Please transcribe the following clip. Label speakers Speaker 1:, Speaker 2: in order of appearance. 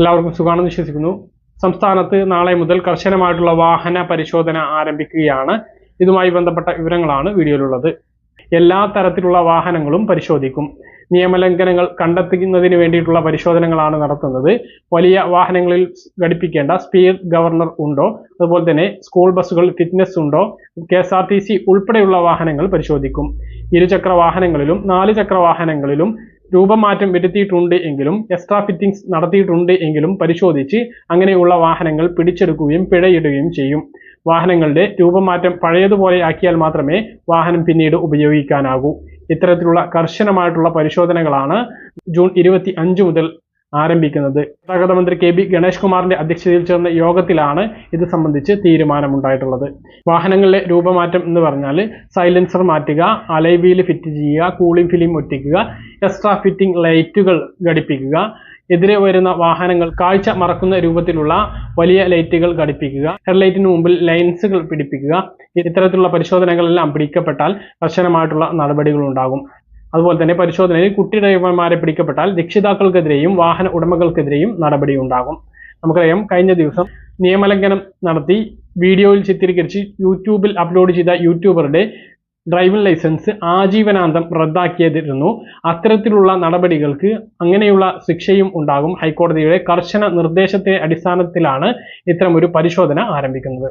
Speaker 1: എല്ലാവർക്കും സുഖമാണെന്ന് വിശ്വസിക്കുന്നു. സംസ്ഥാനത്ത് നാളെ മുതൽ കർശനമായിട്ടുള്ള വാഹന പരിശോധന ആരംഭിക്കുകയാണ്. ഇതുമായി ബന്ധപ്പെട്ട വിവരങ്ങളാണ് വീഡിയോയിലുള്ളത്. എല്ലാ തരത്തിലുള്ള വാഹനങ്ങളും പരിശോധിക്കും. നിയമലംഘനങ്ങൾ കണ്ടെത്തുന്നതിന് വേണ്ടിയിട്ടുള്ള പരിശോധനകളാണ് നടത്തുന്നത്. വലിയ വാഹനങ്ങളിൽ ഘടിപ്പിക്കേണ്ട സ്പീഡ് ഗവർണർ ഉണ്ടോ? അതുപോലെ തന്നെ സ്കൂൾ ബസ്സുകൾ ഫിറ്റ്നസ് ഉണ്ടോ? K S R T C ഉൾപ്പെടെയുള്ള വാഹനങ്ങൾ പരിശോധിക്കും. ഇരുചക്ര വാഹനങ്ങളിലും നാല് ചക്ര വാഹനങ്ങളിലും രൂപമാറ്റം വരുത്തിയിട്ടുണ്ട് എങ്കിലും എക്സ്ട്രാ ഫിറ്റിംഗ്സ് നടത്തിയിട്ടുണ്ട് എങ്കിലും പരിശോധിച്ച് അങ്ങനെയുള്ള വാഹനങ്ങൾ പിടിച്ചെടുക്കുകയും പിഴയിടുകയും ചെയ്യും. വാഹനങ്ങളുടെ രൂപമാറ്റം പഴയതുപോലെ ആക്കിയാൽ മാത്രമേ വാഹനം പിന്നീട് ഉപയോഗിക്കാനാകൂ. ഇത്തരത്തിലുള്ള കർശനമായിട്ടുള്ള പരിശോധനകളാണ് ജൂൺ ഇരുപത്തി അഞ്ച് മുതൽ ആരംഭിക്കുന്നത്. ഗതാഗത മന്ത്രി കെ ബി ഗണേഷ് കുമാറിന്റെ അധ്യക്ഷതയിൽ ചേർന്ന യോഗത്തിലാണ് ഇത് സംബന്ധിച്ച് തീരുമാനമുണ്ടായിട്ടുള്ളത്. വാഹനങ്ങളിലെ രൂപമാറ്റം എന്ന് പറഞ്ഞാൽ സൈലൻസർ മാറ്റുക അലൈവീൽ ഫിറ്റ് ചെയ്യുക കൂളിംഗ് ഫിലിം ഒട്ടിക്കുക എക്സ്ട്രാ ഫിറ്റിംഗ് ലൈറ്റുകൾ ഘടിപ്പിക്കുക എതിരെ വരുന്ന വാഹനങ്ങൾ കാഴ്ച മറക്കുന്ന രൂപത്തിലുള്ള വലിയ ലൈറ്റുകൾ ഘടിപ്പിക്കുക ഹെഡ്ലൈറ്റിന് മുമ്പിൽ ലൈൻസുകൾ പിടിപ്പിക്കുക ഇത്തരത്തിലുള്ള പരിശോധനകളെല്ലാം പിടിക്കപ്പെട്ടാൽ കർശനമായിട്ടുള്ള നടപടികൾ ഉണ്ടാകും അതുപോലെ തന്നെ പരിശോധനയിൽ കുട്ടി ഡ്രൈവർമാരെ പിടിക്കപ്പെട്ടാൽ രക്ഷിതാക്കൾക്കെതിരെയും വാഹന ഉടമകൾക്കെതിരെയും നടപടി ഉണ്ടാകും. നമുക്കറിയാം കഴിഞ്ഞ ദിവസം നിയമലംഘനം നടത്തി വീഡിയോയിൽ ചിത്രീകരിച്ച് യൂട്യൂബിൽ അപ്ലോഡ് ചെയ്ത യൂട്യൂബറുടെ ഡ്രൈവിംഗ് ലൈസൻസ് ആജീവനാന്തം റദ്ദാക്കിയതിരുന്നു. അത്തരത്തിലുള്ള നടപടികൾക്ക് അങ്ങനെയുള്ള ശിക്ഷയും ഉണ്ടാകും. ഹൈക്കോടതിയുടെ കർശന നിർദ്ദേശത്തെ അടിസ്ഥാനത്തിലാണ് ഇത്തരം ഒരു പരിശോധന ആരംഭിക്കുന്നത്.